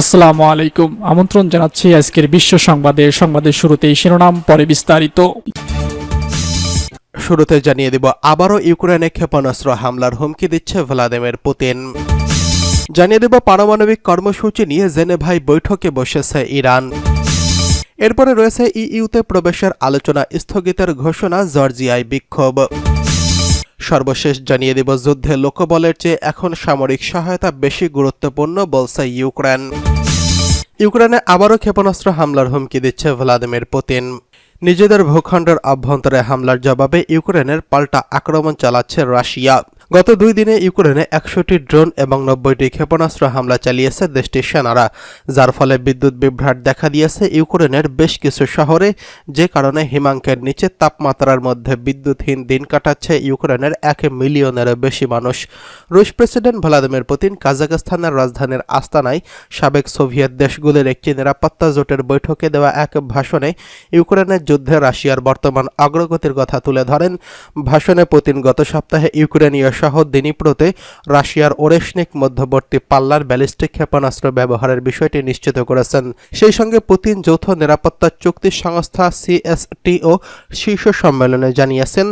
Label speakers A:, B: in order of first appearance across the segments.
A: আসসালামু আলাইকুম। আমন্ত্রণ জানাচ্ছি আজকের বিশ্ব সংবাদে। সংবাদের শুরুতেই শিরোনাম, পরে বিস্তারিত।
B: শুরুতে জানিয়ে দিব, আবারও ইউক্রেনে ক্ষেপণাস্ত্র হামলার হুমকি দিচ্ছে ভ্লাদিমির পুতিন। জানিয়ে দেব, পারমাণবিক কর্মসূচি নিয়ে জেনেভাই বৈঠকে বসেছে ইরান। এরপরে রয়েছে ইইউতে প্রবেশের আলোচনা স্থগিতের ঘোষণা, জর্জিয়ায় বিক্ষোভ। সর্বশেষ জানিয়ে দেব, যুদ্ধে লোকবলের চেয়ে এখন সামরিক সহায়তা বেশি গুরুত্বপূর্ণ, বলছে ইউক্রেন। ইউক্রেনে আবারও ক্ষেপণাস্ত্র হামলার হুমকি দিচ্ছে ভ্লাদিমির পুতিন। নিজেদের ভূখণ্ডের অভ্যন্তরে হামলার জবাবে ইউক্রেনের পাল্টা আক্রমণ চালাচ্ছে রাশিয়া। গত দুই দিনে ইউক্রেনে একশোটি ড্রোন এবং নব্বইটি ক্ষেপণাস্ত্র হামলা চালিয়েছে দেশটির সেনারা, যার ফলে বিদ্যুৎ বিভ্রাট দেখা দিয়েছে ইউক্রেনের বেশ কিছু শহরে, যে কারণে হিমাঙ্কের নিচে তাপমাত্রার মধ্যে বিদ্যুৎহীন দিন কাটাচ্ছে ইউক্রেনের এক মিলিয়নেরও বেশি মানুষ। রুশ প্রেসিডেন্ট ভ্লাদিমির পুতিন কাজাখস্তানের রাজধানীর আস্তানায় সাবেক সোভিয়েত দেশগুলির একটি নিরাপত্তা জোটের বৈঠকে দেওয়া এক ভাষণে ইউক্রেনের যুদ্ধে রাশিয়ার বর্তমান অগ্রগতির কথা তুলে ধরেন। ভাষণে পুতিন গত সপ্তাহে ইউক্রেনীয় শহর দিনীপ্রতে রাশিয়ার ওরেশনিক মধ্যবর্তী পাল্লার ব্যালিস্টিক ক্ষেপণাস্ত্র ব্যবহারের বিষয়টি নিশ্চিত করেছেন। সেই সঙ্গে পুতিন যৌথ নিরাপত্তা চুক্তি সংস্থা সিএসটিও শীর্ষ সম্মেলনে জানিয়েছেন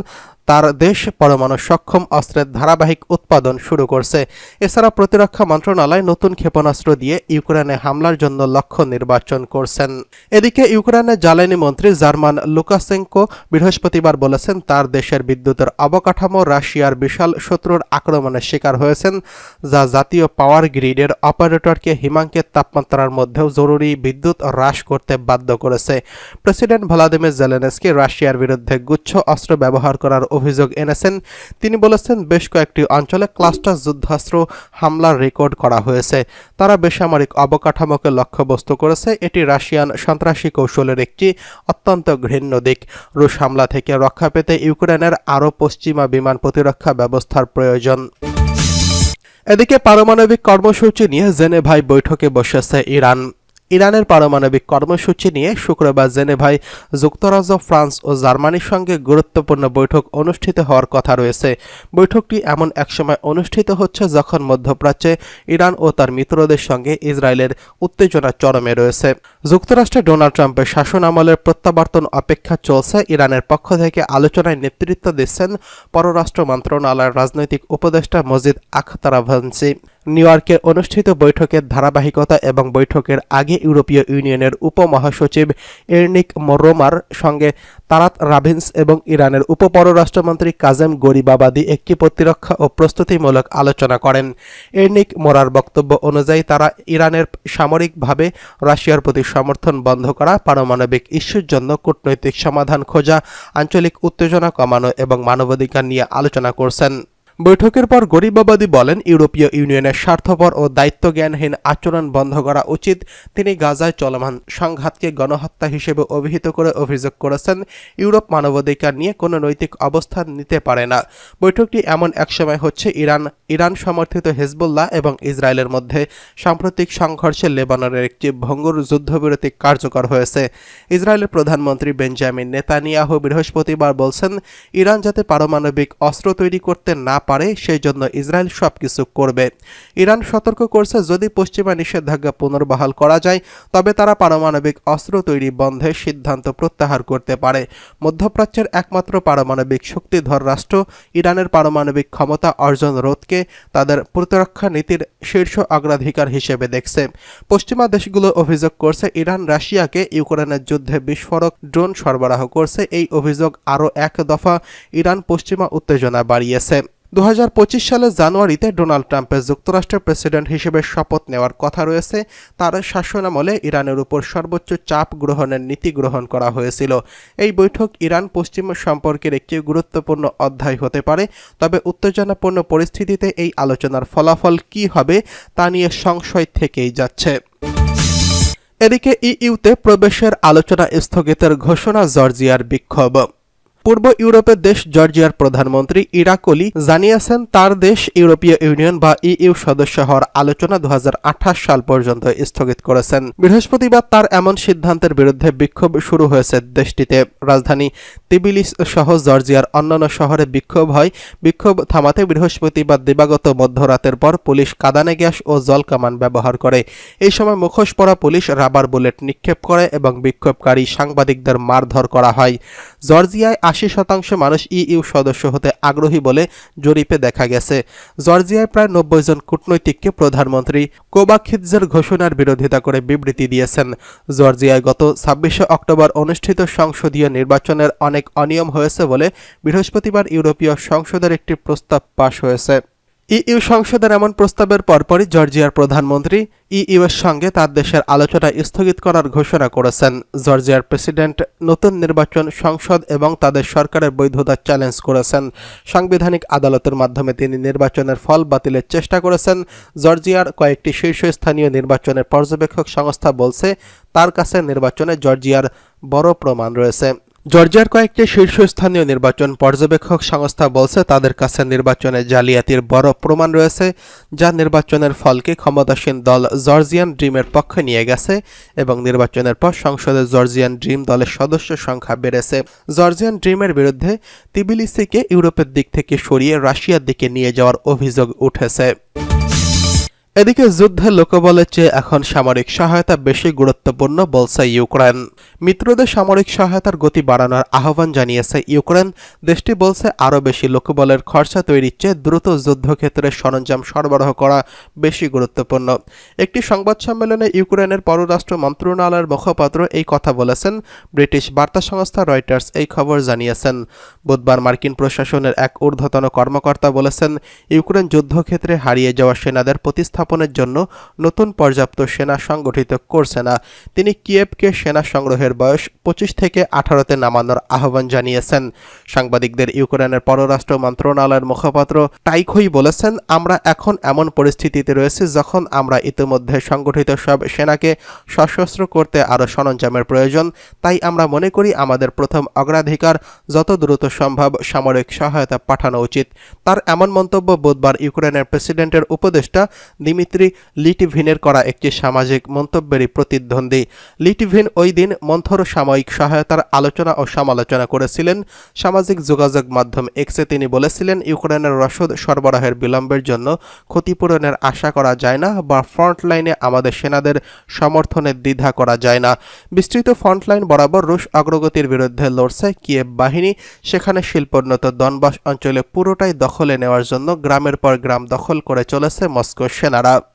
B: তার দেশ পরমাণু সক্ষম অস্ত্রের ধারাবাহিক উৎপাদন শুরু করছে। এছাড়া প্রতিরক্ষা মন্ত্রণালয় নতুন ক্ষেপণাস্ত্র দিয়ে ইউক্রেনে হামলার জন্য লক্ষ্য নির্বাচন করছেন। এদিকে ইউক্রেনের জ্বালানি মন্ত্রী জার্মান লুকাসেঙ্কো বৃহস্পতিবার বলেছেন, তার দেশের বিদ্যুতের অবকাঠামো রাশিয়ার বিশাল শত্রুর আক্রমণের শিকার হয়েছেন, যা জাতীয় পাওয়ার গ্রিডের অপারেটরকে হিমাঙ্কের তাপমাত্রার মধ্যেও জরুরি বিদ্যুৎ হ্রাস করতে বাধ্য করেছে। প্রেসিডেন্ট ভ্লাদিমির জেলেনস্কি রাশিয়ার বিরুদ্ধে গুচ্ছ অস্ত্র ব্যবহার করার অভিযোগ এনেছেন। তিনি বলেছেন, বেশ কয়েকটি অঞ্চলে ক্লাস্টার যুদ্ধাস্ত্র হামলার রেকর্ড করা হয়েছে। তারা বেসামরিক অবকাঠামোকে লক্ষ্যবস্তু করেছে। এটি রাশিয়ান সন্ত্রাসী কৌশলের একটি অত্যন্ত ঘৃণ্য দিক। রুশ হামলা থেকে রক্ষা পেতে ইউক্রেনের আরও পশ্চিমা বিমান প্রতিরক্ষা ব্যবস্থার প্রয়োজন। এদিকে পারমাণবিক কর্মসূচি নিয়ে জেনেভাই বৈঠকে বসেছে ইরান। ইরানের পারমাণবিক কর্মসূচি নিয়ে শুক্রবার জেনেভায় যুক্তরাজ্য, ফ্রান্স ও জার্মানির সঙ্গে গুরুত্বপূর্ণ বৈঠক অনুষ্ঠিত হওয়ার কথা রয়েছে। বৈঠকটি এমন এক সময় অনুষ্ঠিত হচ্ছে যখন মধ্যপ্রাচ্যে ইরান ও তার মিত্রদের সঙ্গে ইসরায়েলের উত্তেজনা চরমে রয়েছে। যুক্তরাষ্ট্রে ডোনাল্ড ট্রাম্পের শাসন আমলের প্রত্যাবর্তন অপেক্ষা চলছে। ইরানের পক্ষ থেকে আলোচনায় নেতৃত্ব দিচ্ছেন পররাষ্ট্র মন্ত্রণালয়ের রাজনৈতিক উপদেষ্টা মজিদ আখতারাভান্সি নিউ ইয়র্কে অনুষ্ঠিত বৈঠকের ধারাবাহিকতা এবং বৈঠকের আগে ইউরোপীয় ইউনিয়নের উপমহাসচিব এর্নিক মোরোমার সঙ্গে তারাত রাভিন্স এবং ইরানের উপপররাষ্ট্রমন্ত্রী কাজেম গরিবাবাদি একটি প্রতিরক্ষা ও প্রস্তুতিমূলক আলোচনা করেন। এর্নিক মোরার বক্তব্য অনুযায়ী তারা ইরানের সামরিকভাবে রাশিয়ার প্রতি সমর্থন বন্ধ করা, পারমাণবিক ইস্যুর জন্য কূটনৈতিক সমাধান খোঁজা, আঞ্চলিক উত্তেজনা কমানো এবং মানবাধিকার নিয়ে আলোচনা করছেন। বৈঠকের পর গরিবাবাদী বলেন, ইউরোপীয় ইউনিয়নের স্বার্থপর ও দায়িত্বজ্ঞানহীন আচরণ বন্ধ করা উচিত। তিনি গাজায় চলমান সংঘাতকে গণহত্যা হিসেবে অভিহিত করে অভিযোগ করেছেন, ইউরোপ মানবাধিকার নিয়ে কোনো নৈতিক অবস্থান নিতে পারে না। বৈঠকটি এমন এক সময় হচ্ছে ইরান ইরান সমর্থিত হেজবুল্লাহ এবং ইসরায়েলের মধ্যে সাম্প্রতিক সংঘর্ষে লেবাননের একটি ভঙ্গুর যুদ্ধবিরতি কার্যকর হয়েছে। ইসরায়েলের প্রধানমন্ত্রী বেঞ্জামিন নেতানিয়াহু বৃহস্পতিবার বলছেন, ইরান যাতে পারমাণবিক অস্ত্র তৈরি করতে না পারে সেই জন্য ইসরায়েল সবকিছু করবে। ইরান সতর্ক করছে, যদি পশ্চিমা নিষেধাজ্ঞা পুনর্বহাল করা যায়, তবে তারা পারমাণবিক অস্ত্র তৈরি বন্ধের সিদ্ধান্ত প্রত্যাহার করতে পারে। মধ্যপ্রাচ্যের একমাত্র পারমাণবিক শক্তিধর রাষ্ট্র, ইরানের পারমাণবিক ক্ষমতা অর্জন রোধকে তাদের প্রতিরক্ষা নীতির শীর্ষ অগ্রাধিকার হিসেবে দেখছে। পশ্চিমা দেশগুলো অভিযোগ করছে, ইরান রাশিয়াকে ইউক্রেনের যুদ্ধে বিস্ফোরক ড্রোন সরবরাহ করছে। এই অভিযোগ আরও এক দফা ইরান পশ্চিমা উত্তেজনা বাড়িয়েছে। দু হাজার পঁচিশ সালের জানুয়ারিতে ডোনাল্ড ট্রাম্পের যুক্তরাষ্ট্রের প্রেসিডেন্ট হিসেবে শপথ নেওয়ার কথা রয়েছে। তার শাসনামলে ইরানের উপর সর্বোচ্চ চাপ গ্রহণের নীতি গ্রহণ করা হয়েছিল। এই বৈঠক ইরান পশ্চিম সম্পর্কের একটি গুরুত্বপূর্ণ অধ্যায় হতে পারে। তবে উত্তেজনাপূর্ণ পরিস্থিতিতে এই আলোচনার ফলাফল কী হবে তা নিয়ে সংশয় থেকেই যাচ্ছে। এদিকে ইইউতে প্রবেশের আলোচনা স্থগিতের ঘোষণা জর্জিয়ার বিক্ষোভ। পূর্ব ইউরোপের দেশ জর্জিয়ার প্রধানমন্ত্রী ইরাকলি জানিয়েছেন তার দেশ ইউরোপীয় ইউনিয়ন বা ইইউ সদস্য হওয়ার আলোচনা দু সাল পর্যন্ত স্থগিত করেছেন। বৃহস্পতিবার তার এমন সিদ্ধান্তের বিরুদ্ধে বিক্ষোভ শুরু হয়েছে দেশটিতে। রাজধানী তিবিলিস সহ জর্জিয়ার অন্যান্য শহরে বিক্ষোভ হয়। বিক্ষোভ থামাতে বৃহস্পতিবার দিবাগত মধ্যরাতের পর পুলিশ কাদানে গ্যাস ও জল কামান ব্যবহার করে। এই সময় মুখোশ পরা পুলিশ রাবার বুলেট নিক্ষেপ করে এবং বিক্ষোভকারী সাংবাদিকদের মারধর করা হয়। জর্জিয়ায় আশি শতাংশ মানুষ ইইউ সদস্য হতে আগ্রহী বলে জরিপে দেখা গেছে। জর্জিয়ায় প্রায় নব্বই জন কূটনৈতিককে প্রধানমন্ত্রী কোবাখিৎজের ঘোষণার বিরোধিতা করে বিবৃতি দিয়েছেন। জর্জিয়ায় গত ছাব্বিশে অক্টোবর অনুষ্ঠিত সংসদীয় নির্বাচনের অনেক অনিয়ম হয়েছে বলে বৃহস্পতিবার ইউরোপীয় সংসদের একটি প্রস্তাব পাশ হয়েছে। ইইউ সংসদের এমন প্রস্তাবের পরপরই জর্জিয়ার প্রধানমন্ত্রী ইইউ এর সঙ্গে তার দেশের আলোচনা স্থগিত করার ঘোষণা করেছেন। জর্জিয়ার প্রেসিডেন্ট নতুন নির্বাচন সংসদ এবং তাদের সরকারের বৈধতা চ্যালেঞ্জ করেছেন। সাংবিধানিক আদালতের মাধ্যমে তিনি নির্বাচনের ফল বাতিলের চেষ্টা করেছেন। জর্জিয়ার কয়েকটি শীর্ষস্থানীয় নির্বাচনের পর্যবেক্ষক সংস্থা বলছে, তার কাছে নির্বাচনে জর্জিয়ার বড় প্রমাণ রয়েছে। জর্জিয়ার কয়েকটি শীর্ষস্থানীয় নির্বাচন পর্যবেক্ষক সংস্থা বলছে, তাদের কাছে নির্বাচনে জালিয়াতির বড় প্রমাণ রয়েছে, যা নির্বাচনের ফলকে ক্ষমতাসীন দল জর্জিয়ান ড্রিমের পক্ষে নিয়ে গেছে এবং নির্বাচনের পর সংসদে জর্জিয়ান ড্রিম দলের সদস্য সংখ্যা বেড়েছে। জর্জিয়ান ড্রিমের বিরুদ্ধে তিবিলিসিকে ইউরোপের দিক থেকে সরিয়ে রাশিয়ার দিকে নিয়ে যাওয়ার অভিযোগ উঠেছে। এদিকে যুদ্ধে লোকবলের চেয়ে এখন সামরিক সহায়তা বেশি গুরুত্বপূর্ণ বলছে ইউক্রেন। মিত্রদের সামরিক সহায়তার গতি বাড়ানোর আহ্বান জানিয়েছে ইউক্রেন। দেশটি বলছে আরও বেশি লোকবলের খরচা তৈরির চেয়ে দ্রুত যুদ্ধক্ষেত্রে সরঞ্জাম সরবরাহ করা বেশি গুরুত্বপূর্ণ। একটি সংবাদ সম্মেলনে ইউক্রেনের পররাষ্ট্র মন্ত্রণালয়ের মুখপাত্র এই কথা বলেছেন। ব্রিটিশ বার্তা সংস্থা রয়টার্স এই খবর জানিয়েছেন। বুধবার মার্কিন প্রশাসনের এক ঊর্ধ্বতন কর্মকর্তা বলেছেন, ইউক্রেন যুদ্ধক্ষেত্রে হারিয়ে যাওয়া সেনাদের প্রতিস্থাপনের জন্য নতুন পর্যাপ্ত সেনা সংগঠিত করছে না। তিনি কিয়েভকে সেনা সংগ্রহের বয়স পঁচিশ থেকে আঠারোতে নামানোর আহ্বান জানিয়েছেন। সাংবাদিকদের ইউক্রেনের পররাষ্ট্র মন্ত্রণালয়ের মুখপাত্র টাইখই বলেছেন, আমরা এখন এমন পরিস্থিতিতে রয়েছে যখন আমরা ইতিমধ্যে সংগঠিত সব সেনাকে সশস্ত্র করতে আরও সরঞ্জামের প্রয়োজন। তাই আমরা মনে করি আমাদের প্রথম অগ্রাধিকার যত দ্রুত সম্ভব সামরিক সহায়তা পাঠানো উচিত। তার এমন মন্তব্য বুধবার ইউক্রেনের প্রেসিডেন্টের উপদেষ্টা দিমিত্রি লিটিভিনের করা একটি সামাজিক মন্তব্যেরই প্রতিদ্বন্দ্বী। লিটিভিন ওই দিন মন্থর সাময়িক সহায়তার আলোচনা ও সমালোচনা করেছিলেন। সামাজিক যোগাযোগ মাধ্যম এক্সে তিনি বলেছিলেন, ইউক্রেনের রসদ সরবরাহের বিলম্বের জন্য ক্ষতিপূরণের আশা করা যায় না বা ফ্রন্টলাইনে আমাদের সেনাদের সমর্থনের দ্বিধা করা যায় না। বিস্তৃত ফ্রন্টলাইন বরাবর রুশ অগ্রগতির বিরুদ্ধে লড়ছে কিয়েভ বাহিনী। সেখানে শিল্পোন্নত দনবাস অঞ্চলে পুরোটাই দখলে নেওয়ার জন্য গ্রামের পর গ্রাম দখল করে চলেছে মস্কো সেনারা। up